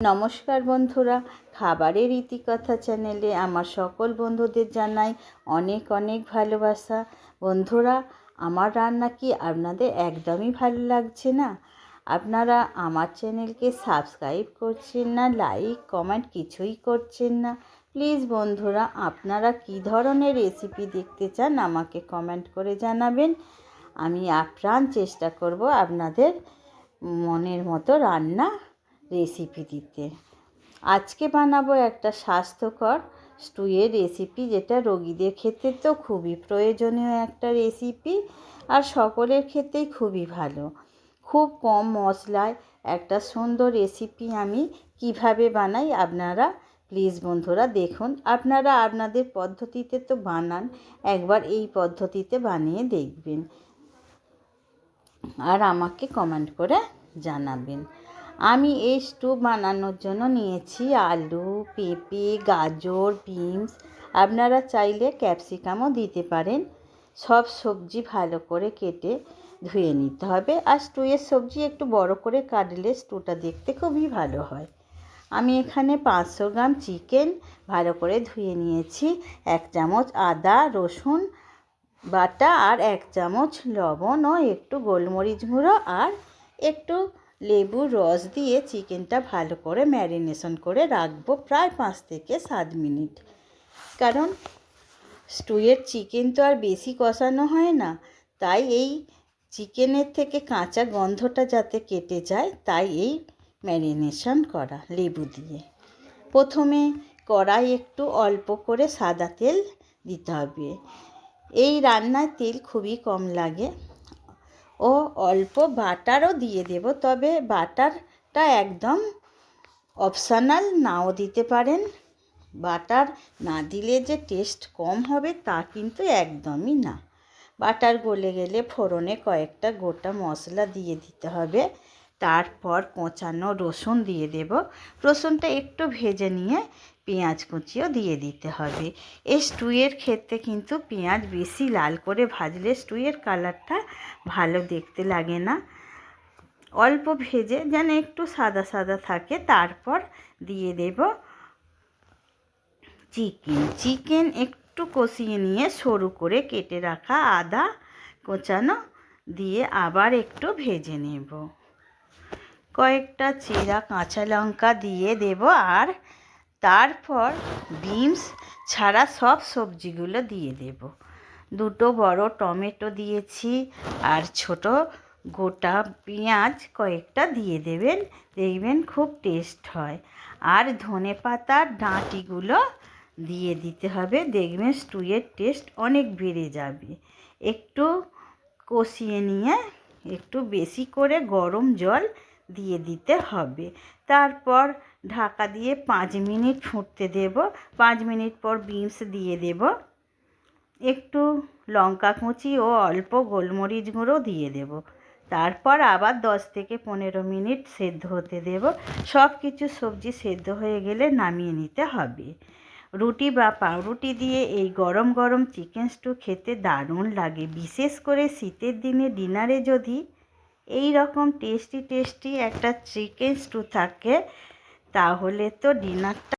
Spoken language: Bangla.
নমস্কার বন্ধুরা, খাবারের ইতিকথা চ্যানেলে আমার সকল বন্ধুদের জানাই অনেক অনেক ভালোবাসা। বন্ধুরা, আমার রান্না কি আপনাদের একদমই ভালো লাগছে না? আপনারা আমার চ্যানেলকে সাবস্ক্রাইব করছেন না, লাইক, কমেন্ট কিছুই করছেন না। প্লিজ বন্ধুরা, আপনারা কি ধরনের রেসিপি দেখতে চান আমাকে কমেন্ট করে জানাবেন। আমি আপ্রাণ চেষ্টা করব আপনাদের মনের মতো রান্না রেসিপি দিতে। আজকে বানাবো একটা স্বাস্থ্যকর স্টুয়ের রেসিপি যেটা রোগীদের ক্ষেত্রে তো খুবই প্রয়োজনীয় একটা রেসিপি আর সকলের ক্ষেত্রেই খুবই ভালো। খুব কম মশলায় একটা সুন্দর রেসিপি আমি কীভাবে বানাই আপনারা প্লিজ বন্ধুরা দেখুন। আপনারা আপনাদের পদ্ধতিতে তো বানান, একবার এই পদ্ধতিতে বানিয়ে দেখবেন। আর আমাকে কমেন্ট করে জানাবেন। আমি এই স্টু বানানোর জন্য নিয়েছি আলু, পেঁপে, গাজর, বিনস। আপনারা চাইলে ক্যাপসিকামও দিতে পারেন। সব সবজি ভালো করে কেটে ধুয়ে নিতে হবে। আর স্টুয়ের সবজি একটু বড় করে কাটলে স্টুটা দেখতে খুবই ভালো হয়। আমি এখানে পাঁচশো গ্রাম চিকেন ভালো করে ধুয়ে নিয়েছি। এক চামচ আদা, রসুন বাটা আর এক চামচ লবণ ও একটু গোলমরিচ গুঁড়ো আর একটু লেবুর রস দিয়ে চিকেনটা ভালো করে ম্যারিনেশন করে রাখব প্রায় পাঁচ থেকে সাত মিনিট। কারণ স্টুয়ের চিকেন তো আর বেশি কষানো হয় না, তাই এই চিকেনের থেকে কাঁচা গন্ধটা যাতে কেটে যায়, তাই এই ম্যারিনেশন করা লেবু দিয়ে। প্রথমে কড়াই একটু অল্প করে সাদা তেল দিতে হবে। এই রান্নায় তেল খুবই কম লাগে। ও অল্প বাটারও দিয়ে দেব, তবে বাটারটা একদম অপশানাল নাও দিতে পারেন। বাটার না দিলে যে টেস্ট কম হবে তা কিন্তু একদমই না। বাটার গলে গেলে ফোড়নে কয়েকটা গোটা মশলা দিয়ে দিতে হবে। তারপর কোঁচানো রসুন দিয়ে দেব। রসুনটা একটু ভেজে নিয়ে পেঁয়াজ কুচিও দিয়ে দিতে হবে। এই স্টুয়ের ক্ষেত্রে কিন্তু পেঁয়াজ বেশি লাল করে ভাজলে স্টুয়ের কালারটা ভালো দেখতে লাগে না। অল্প ভেজে যেন একটু সাদা সাদা থাকে, তারপর দিয়ে দেব চিকেন। চিকেন একটু কষিয়ে নিয়ে সরু করে কেটে রাখা আদা কোচানো দিয়ে আবার একটু ভেজে নেব। কয়েকটা চিরা কাঁচা লঙ্কা দিয়ে দেব আর তারপর বিনস ছাড়া সব সবজিগুলো দিয়ে দেব। দুটো বড় টমেটো দিয়েছি আর ছোট গোটা পেঁয়াজ কয়েকটা দিয়ে দেবেন, দেখবেন খুব টেস্ট হয়। আর ধনে পাতার ডাঁটিগুলো দিয়ে দিতে হবে, দেখবেন স্টুয়ের টেস্ট অনেক বেড়ে যাবে। একটু কষিয়ে নিয়ে একটু বেশি করে গরম জল দিয়ে দিতে হবে। তারপর ঢাকা দিয়ে পাঁচ মিনিট ফুটতে দেব। পাঁচ মিনিট পর বিনস দিয়ে দেব। একটু লঙ্কা কুচি ও অল্প গোলমরিচ গুঁড়ো দিয়ে দেব। তারপর আবার দশ থেকে পনেরো মিনিট সেদ্ধ হতে দেব। সব কিছু সবজি সেদ্ধ হয়ে গেলে নামিয়ে নিতে হবে। রুটি বা পাউরুটি দিয়ে এই গরম গরম চিকেন স্টু খেতে দারুণ লাগে। বিশেষ করে শীতের দিনে ডিনারে যদি এই রকম টেস্টি টেস্টি একটা চিকেন স্টু থাকে তাহলে তো ডিনারটা